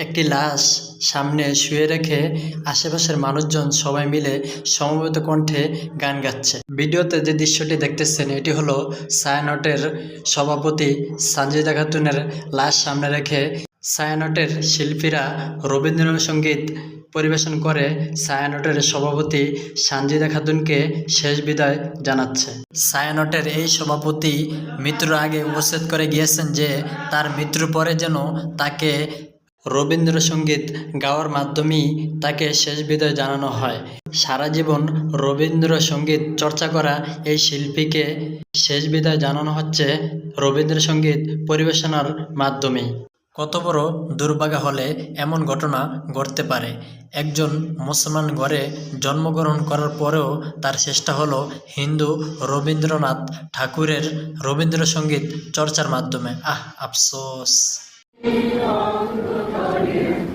একটি লাশ সামনে শুয়ে রেখে আশেপাশের মানুষজন সবাই মিলে সমবেত কণ্ঠে গান গাচ্ছে। ভিডিওতে যে দৃশ্যটি দেখতেছেন, এটি হলো সায়ানটের সভাপতি সানজিদা খাতুনের লাশ সামনে রেখে সায়ানটের শিল্পীরা রবীন্দ্রসঙ্গীত পরিবেশন করে সায়ানটের সভাপতি সানজিদা খাতুনকে শেষ বিদায় জানাচ্ছে। সায়ানটের এই সভাপতি মৃত্যুর আগে উপস্থিত করে গিয়েছেন যে, তার মৃত্যুর পরে যেন তাকে রবীন্দ্রসঙ্গীত গাওয়ার মাধ্যমেই তাকে শেষ বিদায় জানানো হয়। সারা জীবন রবীন্দ্রসঙ্গীত চর্চা করা এই শিল্পীকে শেষ বিদায় জানানো হচ্ছে রবীন্দ্রসঙ্গীত পরিবেশনার মাধ্যমে। কত বড় দুর্ভাগ্য হলে এমন ঘটনা ঘটতে পারে। একজন মুসলমান ঘরে জন্মগ্রহণ করার পরেও তার চেষ্টা হলো হিন্দু রবীন্দ্রনাথ ঠাকুরের রবীন্দ্রসঙ্গীত চর্চার মাধ্যমে। আহ, আফসোস। here.